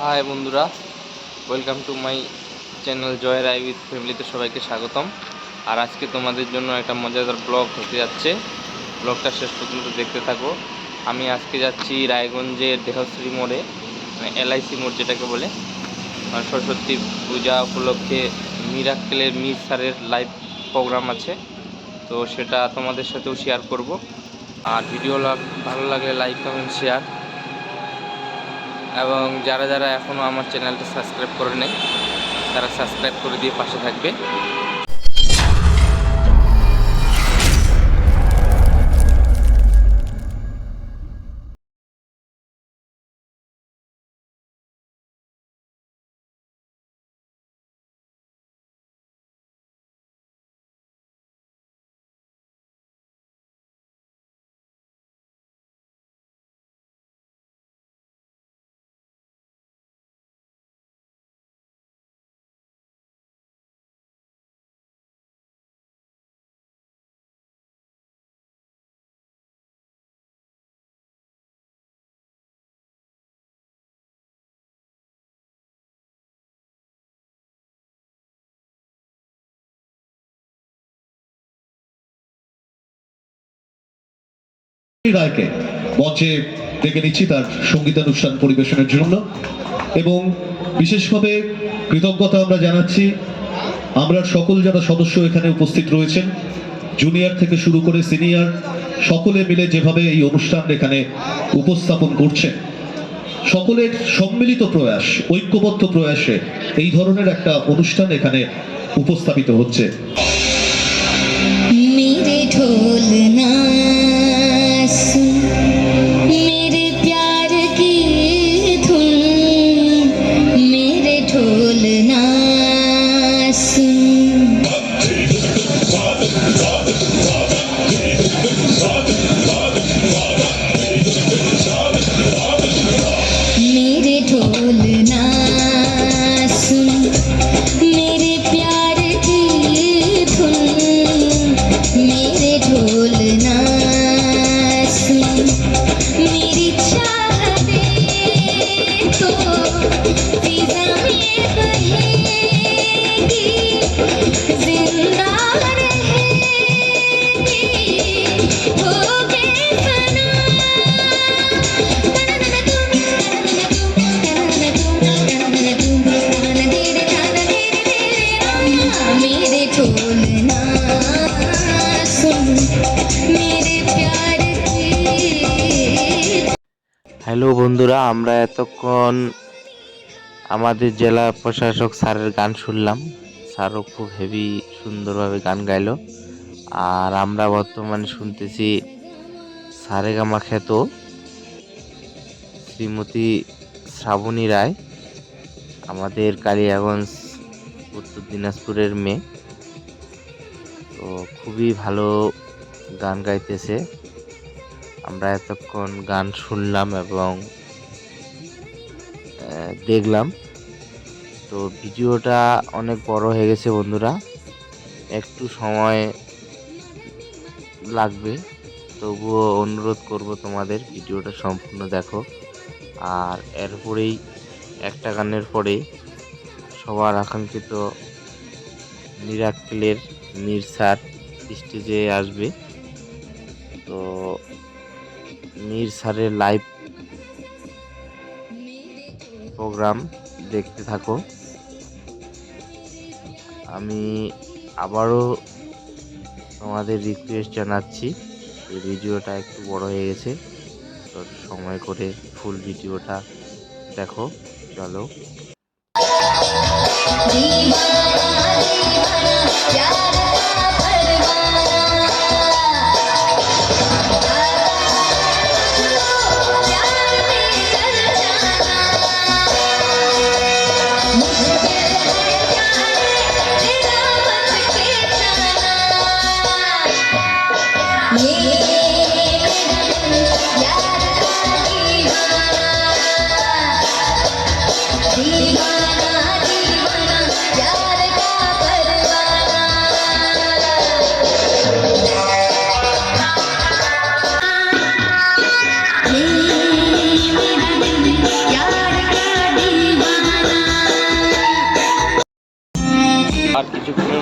High বন্ধুরা। Welcome to my channel Joy Roy with ফ্যামিলিতে সবাইকে স্বাগতম। আর আজকে তোমাদের জন্য একটা মজাদার ব্লগ হতে যাচ্ছে। ব্লগটা শেষ পর্যন্ত দেখতে থাকো। আমি আজকে যাচ্ছি রায়গঞ্জের দেহশ্রী মোড়ে মানে এলআইসি মোড় যেটাকে বলে। সরস্বতী পূজা উপলক্ষে মিরাক্কেলের মির স্যারের লাইভ প্রোগ্রাম আছে। তো সেটা তোমাদের সাথেও শেয়ার করব। আর ভিডিও ভালো লাগলে লাইক কমেন্ট শেয়ার এবং যারা যারা এখনও আমার চ্যানেলটা সাবস্ক্রাইব করে নেই, তারা সাবস্ক্রাইব করে দিয়ে পাশে থাকবে। রায়কে মঞ্চে ডেকে নিচ্ছি তার সঙ্গীতানুষ্ঠান পরিবেশনের জন্য। এবং বিশেষভাবে কৃতজ্ঞতা আমরা জানাচ্ছি, আমরা সকল যারা সদস্য এখানে উপস্থিত রয়েছেন জুনিয়র থেকে শুরু করে সিনিয়র সকলে মিলে যেভাবে এই অনুষ্ঠান এখানে উপস্থাপন করছেন, সকলের সম্মিলিত প্রয়াস, ঐক্যবদ্ধ প্রয়াসে এই ধরনের একটা অনুষ্ঠান এখানে উপস্থাপিত হচ্ছে। আমরা এতক্ষণ আমাদের জেলা প্রশাসক স্যারের গান শুনলাম। স্যারও খুব হেভি সুন্দরভাবে গান গাইলো। আর আমরা বর্তমানে শুনতেছি সারেগামা খ্যাত শ্রীমতী শ্রাবণী রায়, আমাদের কালিয়াগঞ্জ, উত্তর দিনাজপুরের মেয়ে। তো খুবই ভালো গান গাইতেছে। আমরা এতক্ষণ গান শুনলাম এবং দেখলাম। তো ভিডিওটা অনেক বড় হয়ে গেছে বন্ধুরা। একটু সময় লাগবে, তবুও অনুরোধ করব তোমাদের ভিডিওটা সম্পূর্ণ দেখো। আর এরপরেই একটা গানের পরে সবার আকাঙ্ক্ষিত মিরাক্কেলের মির স্যার স্টেজে আসবে। তো মির স্যারের লাইভ প্রোগ্রাম দেখতে থাকো। আমি আবারও তোমাদের রিকোয়েস্ট জানাচ্ছি, এই ভিডিওটা একটু বড় হয়ে গেছে। তো সময় করে ফুল ভিডিওটা দেখো, চলো।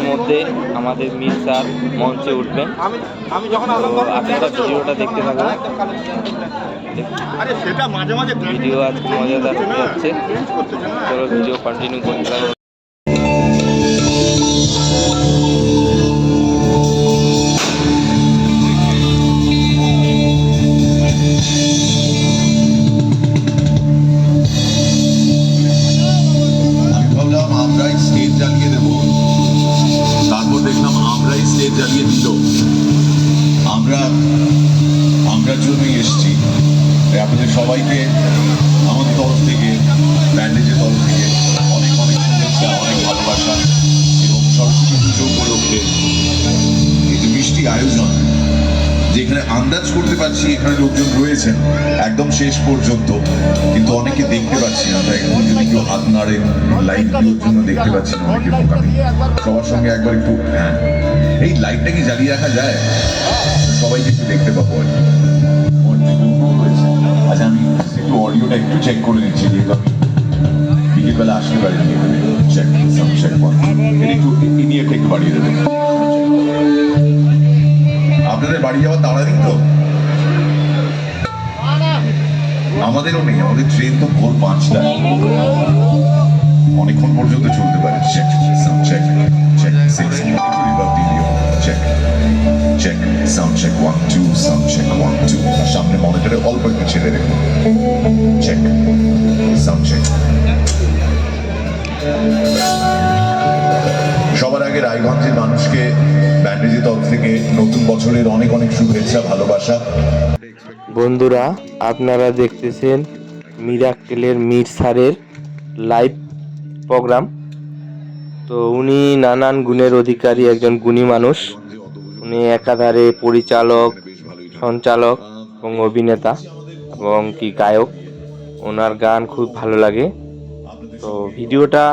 মধ্যে আমাদের মির স্যার মঞ্চে উঠবেন। আমি যখন আপনারা ভিডিওটা দেখতে থাকুন। ভিডিও আজকে মজাদার হচ্ছে চলো ভিডিও কন্টিনিউ করতে লোকজন রয়েছেন একদম শেষ পর্যন্ত। কিন্তু অনেকে দেখতে পাচ্ছি না তাই একটু যদি কেউ হাত নাড়ে লাইট ভিউর জন্য দেখতে পাচ্ছি না অনেকে বোকামি সবার সঙ্গে একবার একটু হ্যাঁ। এই লাইটটা কি জ্বালিয়ে রাখা যায়? সবাইকে একটু দেখতে পাবো আর। আচ্ছা আমি একটু অডিওটা একটু চেক করে নিচ্ছি যেহেতু আমি বিকেলবেলা আসতে পারিনি এখানে চেক সাম চেক একটু ইনিয়ে একটু বাড়িয়ে দেবেন আপনাদের বাড়ি যাওয়ার তাড়া দিন তো? আমাদেরও নেই, আমাদের ট্রেন তো ভোর পাঁচটায় অনেকক্ষণ পর্যন্ত চলতে পারে। Check sound check check six check check sound check one two sound check one two সামনে মনিটরে অল্প একটু ছেড়ে রেখো। চেক সাউন্ড চেক সবার আগে রায়গঞ্জের মানুষকে ব্যান্ডেজের তরফ থেকে নতুন বছরের অনেক অনেক শুভেচ্ছা, ভালোবাসা। বন্ধুরা, আপনারা দেখতেছেন মিরাক্কেলের মির স্যারের লাইভ প্রোগ্রাম। তো উনি নানান গুণের অধিকারী, একজন গুণী মানুষ। উনি একাধারে পরিচালক, সঞ্চালক এবং অভিনেতা এবং কি গায়ক। ওনার গান খুব ভালো লাগে। তো ভিডিওটা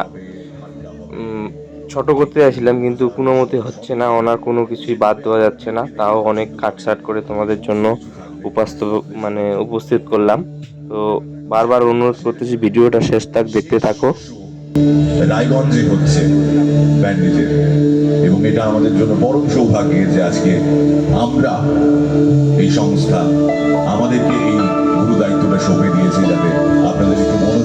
ছোট করতে চাইছিলাম কিন্তু কোনো মতে হচ্ছে না। ওনার কোনো কিছুই বাদ দেওয়া যাচ্ছে না। তাও অনেক কাটসাট করে তোমাদের জন্য উপাস্ত মানে উপস্থিত করলাম। তো বারবার অনুরোধ করতেছি, ভিডিওটা শেষ তাক দেখতে থাকো। রায়গঞ্জে হচ্ছে ব্যান্ডেজের এবং এটা আমাদের জন্য পরম সৌভাগ্যের যে আজকে আমরা এই সংস্থা আমাদেরকে এই গুরু দায়িত্বটা সঁপে দিয়েছে যাতে আপনাদের একটু মনোরঞ্জনের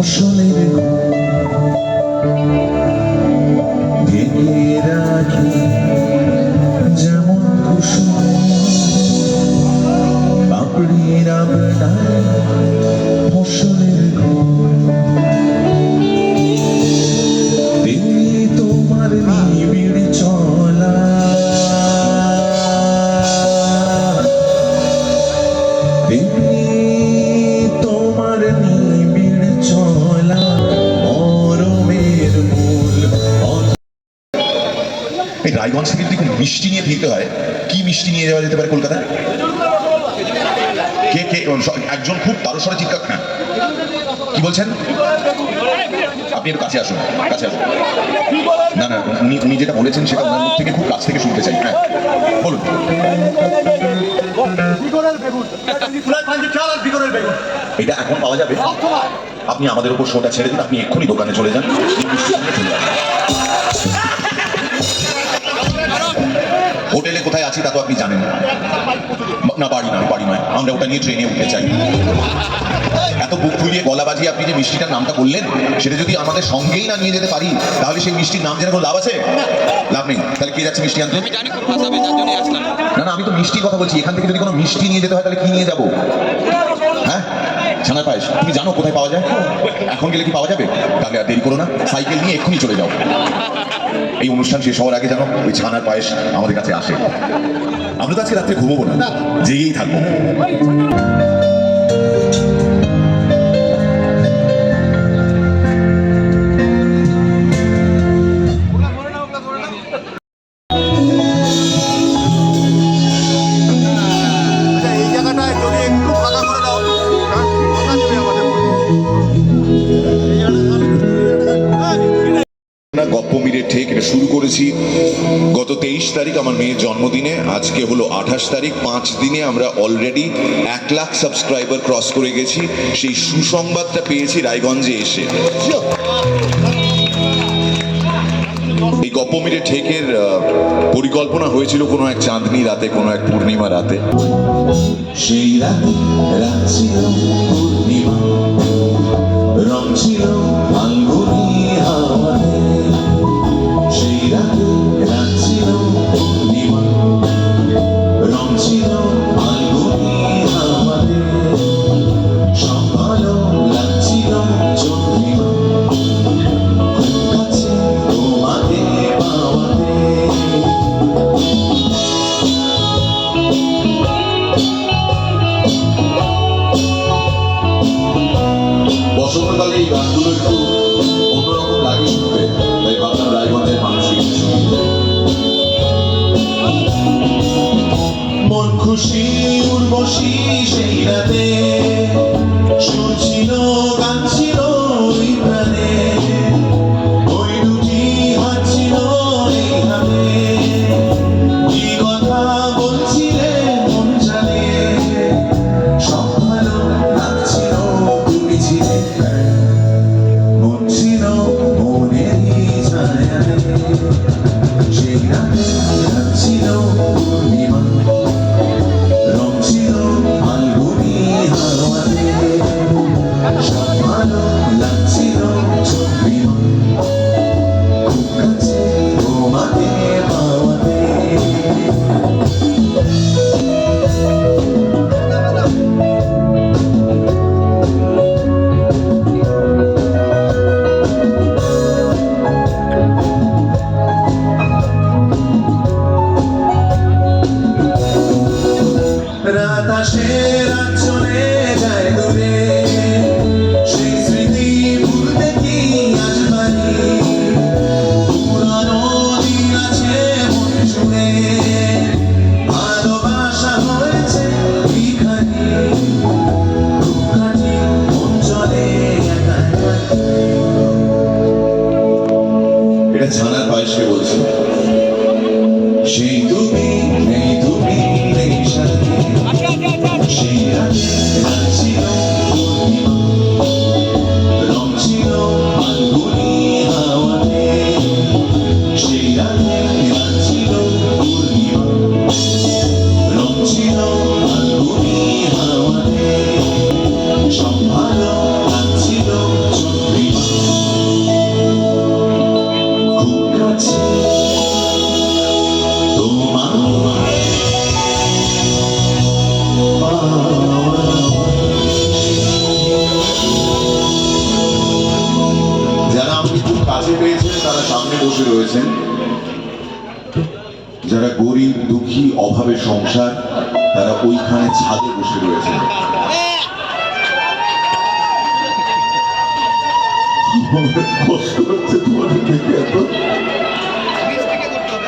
ফসলের রায়গঞ্জ থেকে যদি মিষ্টি নিয়ে ফিরতে হয়। কি মিষ্টি নিয়ে যাওয়া যেতে পারে কলকাতায়? কে কে একজন খুব তারস্বরে চিৎকার হ্যাঁ। কি বলছেন? আপনি একটু কাছে আসুন কাছে আসুন। না না, উনি উনি যেটা বলেছেন সেটা ওনার মুখ থেকে খুব কাছ থেকে শুনতে চাই হ্যাঁ। বলুন। এটা এখন পাওয়া যাবে। আপনি আমাদের উপর শোটা ছেড়ে দিন, আপনি এক্ষুনি দোকানে চলে যান। চলে আসুন। হোটেলে কোথায় আছি তা তো আপনি জানেন। না না, বাড়ি নয় বাড়ি নয়। আমরা ওটা নিয়ে ট্রেনে উঠতে চাই। এত বুক ফুলিয়ে গলা বাজিয়ে আপনি যে মিষ্টিটার নামটা বললেন, সেটা যদি আমাদের সঙ্গেই না নিয়ে যেতে পারি, তাহলে সেই মিষ্টির নাম যেরকম কোনো লাভ আছে? লাভ নেই। কে যাচ্ছে মিষ্টি আনতে? না না আমি তো মিষ্টির কথা বলছি। এখান থেকে যদি কোনো মিষ্টি নিয়ে যেতে হয় তাহলে কি নিয়ে যাব? হ্যাঁ? ছানার পায়েস। তুমি জানো কোথায় পাওয়া যায়? এখন গেলে কি পাওয়া যাবে? তাহলে আর দেরি করো না। সাইকেল নিয়ে এক্ষুনি চলে যাও। এই অনুষ্ঠান শেষ হওয়ার আগে যেন ওই ছানার পায়েস আমাদের কাছে আসে। আমরা তো আজকে রাত্রে ঘুমোবো না। জেগেই থাকব। না ঠেক, এটা শুরু করেছি গত তেইশ তারিখ আমার মেয়ের জন্মদিনে। আজকে হলো আঠাশ তারিখ, পাঁচ দিনে আমরা অলরেডি এক লাখ সাবস্ক্রাইবার ক্রস করে গেছি। সেই সুসংবাদটা পেয়েছি রায়গঞ্জে এসে। এই গপ্পমিরে ঠেকের পরিকল্পনা হয়েছিল কোনো এক চাঁদনি রাতে, কোনো এক পূর্ণিমা রাতে। সেই রাতে রং ছিল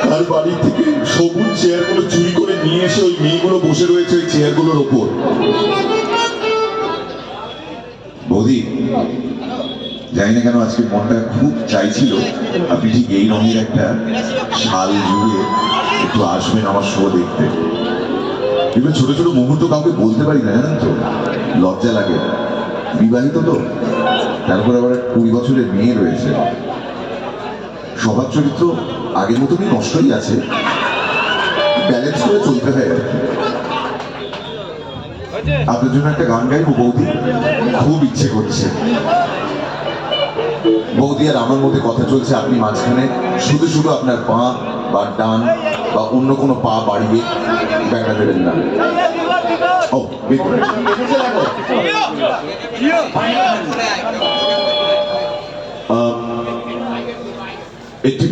তার বাড়ি থেকে সবুজ চেয়ারগুলো চুরি করে নিয়ে এসে ওই মেয়েগুলো বসে রয়েছে ওই চেয়ারগুলোর ওপর। বৌদি, জানি না কেন আজকে মনটা খুব চাইছিল। আপনি ঠিক এই রঙের একটা শাল জুড়ে একটু আসবেন আমার শো দেখতে। এগুলো ছোট ছোট মুহূর্ত কাউকে বলতে পারি না, জানেন তো? লজ্জা লাগে। বিবাহিত তো। তারপর আবার কুড়ি বছরের মেয়ে রয়েছে। স্বভাব চরিত্র আগের মতো কি নষ্টই আছে। ব্যালেন্স করে চলতে হয়। আপনার জন্য একটা গান গাইবো, বৌদি? খুব ইচ্ছে করছে। বৌদি আর আমার মধ্যে কথা চলছে, আপনি মাঝখানে। শুধু শুধু আপনার পা বা ডান বা অন্য কোনো পা বাড়িয়ে ব্যাটা দেবেন না। ও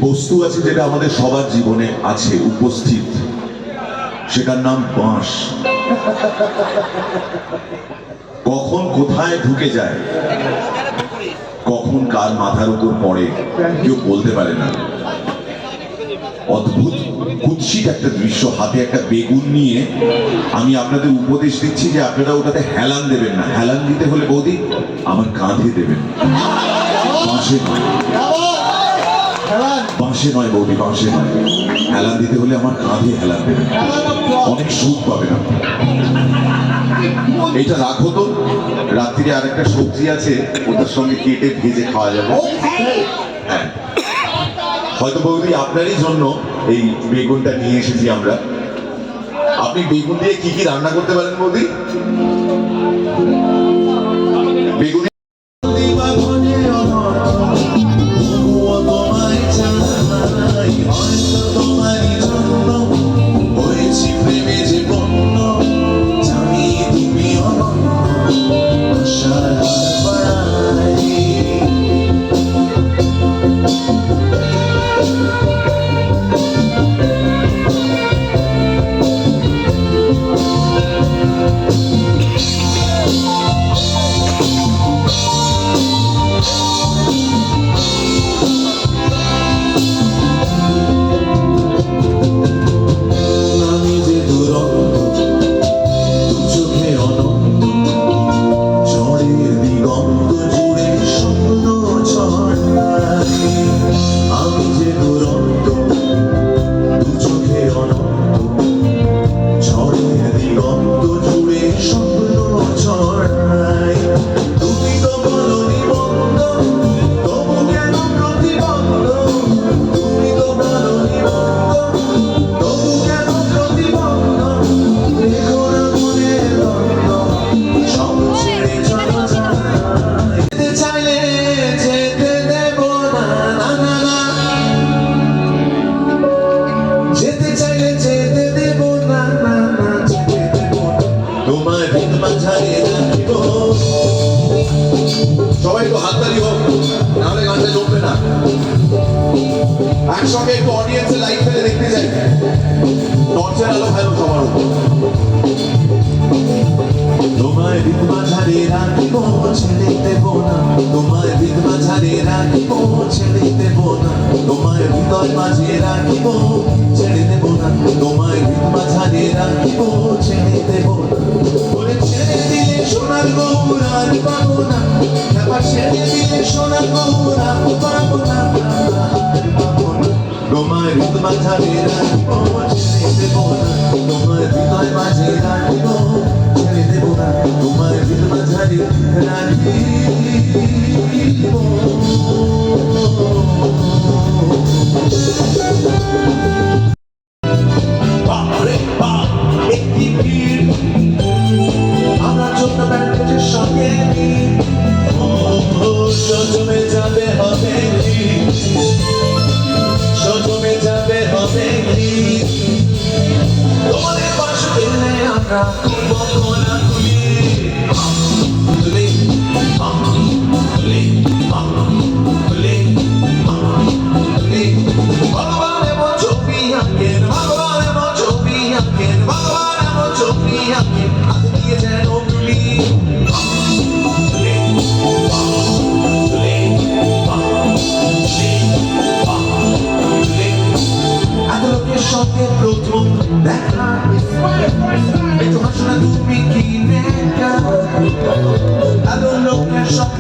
বস্তু আছে যেটা আমাদের সবার জীবনে আছে, উপস্থিত। সেটার নাম বাঁশ। কখন কোথায় ঢুকে যায়, কখন কার মাথার উপর পড়ে, কেউ বলতে পারে না। অদ্ভুত, কুৎসিত একটা দৃশ্য, হাতে একটা বেগুন নিয়ে আমি আপনাদের উপদেশ দিচ্ছি যে আপনারা ওটাতে হেলান দেবেন না। হেলান দিতে হলে বৌদি, আমার কাঁধে দেবেন। পাশে নয়, বৌদি পাশে নয়। হেলান দিতে হলে আমার কাঁধে হেলান দেবে অনেক সুখ পাবে না এইটা রাখো তো। রাত্রিরে আরেকটা সবজি আছে, ওটার সঙ্গে কেটে ভেজে খাওয়া যাবে। হ্যাঁ। হয়তো বৌদি, আপনারই জন্য এই বেগুনটা নিয়ে এসেছি আমরা। আপনি বেগুন দিয়ে কি কি রান্না করতে পারেন বৌদি? বেগুন সবাই একটু হাততালি হোক, নাহলে গানটা জমবে না। একসঙ্গে একটু অডিয়েন্সে লাইট ফেলে দেখতে চাই টর্চের আলো ভালো সবার উপর তোমার ভিত মাঝারে রাখিব ছেড়ে দেব না। তোমার ভিত মাঝারে রাখিব ছেড়ে দেব না। তোমার হৃদয় মাঝে রাখিব ছেড়ে দেব না। তোমার ভিত মাঝারে রাখিব ছেড়ে দেব না। সোনার গৌরার পাবো না। এবার ছেড়ে দিলে সোনার আর মাঝে রাখিব ছেড়ে দেব না তোমার হৃদ রাখিব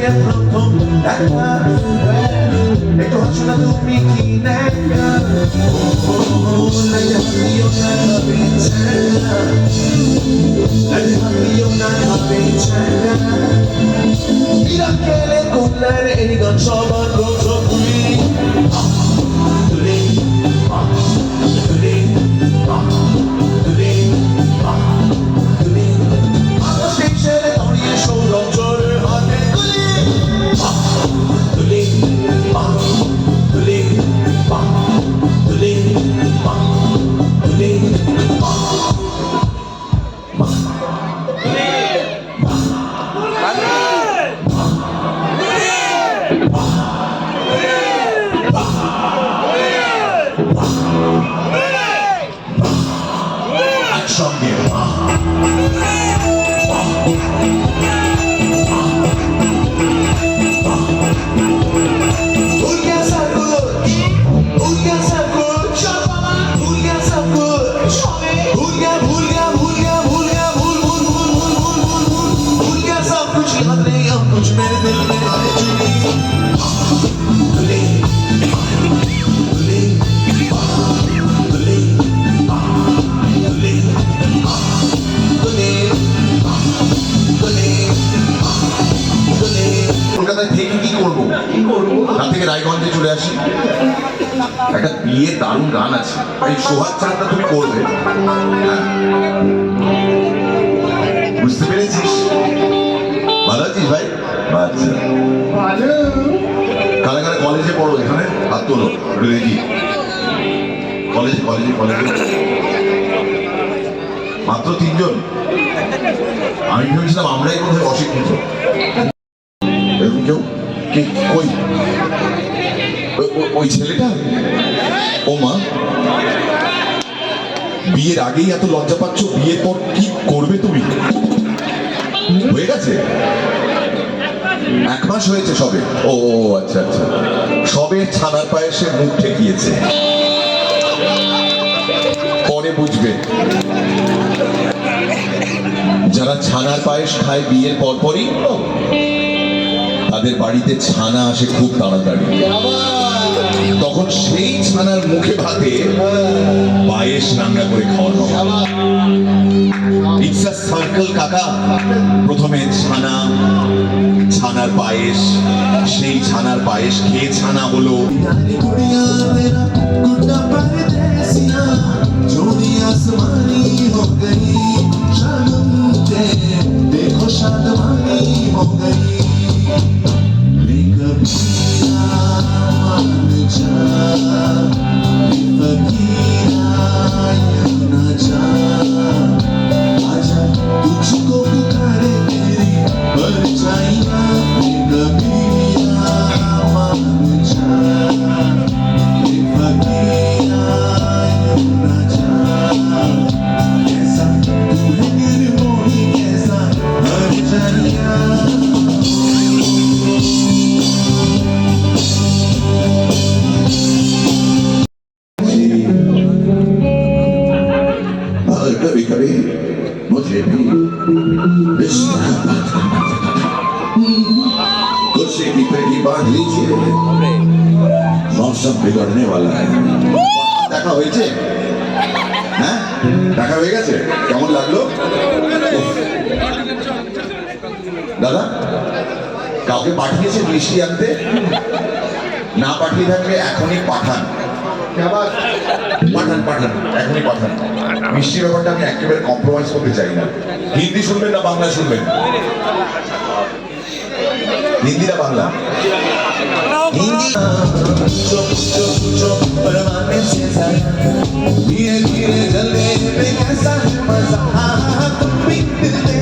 লোকের সঙ্গে প্রথম দেখা একটু হাসো না তুমি কি নেকা ও লাগে হাসিও না হবে ছেড়া লাগে হাসিও না হবে ছেড়া বিরাকেলে কুলার দারুণ গান আছে। এই সোহাগ চাঁদটা তুমি করবে। হ্যাঁ। বুঝতে পেরেছিস? ভালো আছিস ভাই কলেজে পড়ো, এখানে হাত তোলো দেখি কলেজে কলেজে কলেজে। মাত্র তিনজন? আমি ভেবেছিলাম আমরাই কোথায় অশিক্ষিত। এরকম কেউ? কে, কই? ওই ছেলেটা? ও মা, বিয়ের আগেই এত লজ্জা পাচ্ছ? বিয়ের পর কি করবে তুমি? হয়ে গেছে? এক মাস হয়েছে সবে। ও আচ্ছা আচ্ছা। সবে ছানার পায়েসে মুখ ঠেকিয়েছে। পরে বুঝবে। যারা ছানার পায়েস খায় বিয়ের পরপরই, তাদের বাড়িতে ছানা আসে খুব তাড়াতাড়ি। তখন সেই ছানার মুখে ভাতে পায়েস রান্না করে খাওয়ানো ইটস সার্কেল কাকা, প্রথমে ছানা, ছানার পায়েস, সেই ছানার পায়েস খেয়ে ছানা হলো। দেখো ব্যাপারটা আমি একেবারে কম্প্রোমাইজ করতে চাই না হিন্দি শুনবেন না বাংলা শুনবেন হিন্দি না বাংলা হিন্দি चुप चुप चुप परवाने से ज्यादा धीरे धीरे जलने में कैसा है मजा हाँ, हाँ, तुम भी दिल दे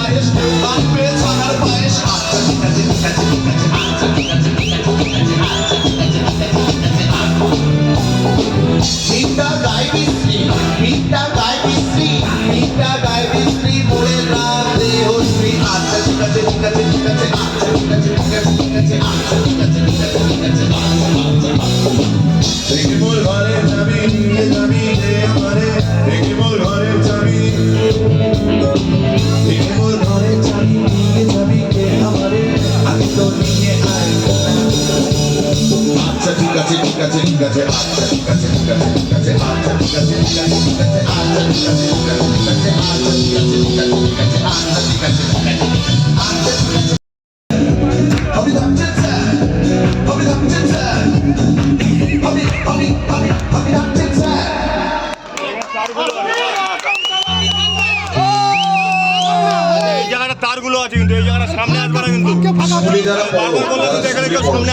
আয়েস লাগবে ছানার পায়েস আচ্ছা তারগুলো আছে কিন্তু এই জায়গাটা সামনে আসবে না কিন্তু। স্কুলে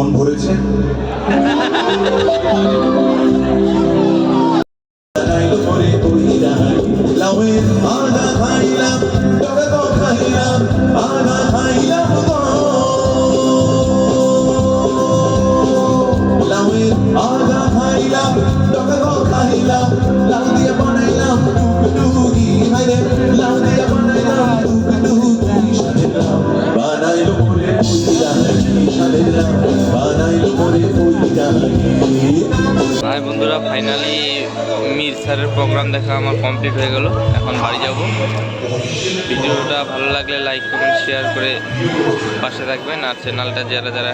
মন ভরেছে যারা যারা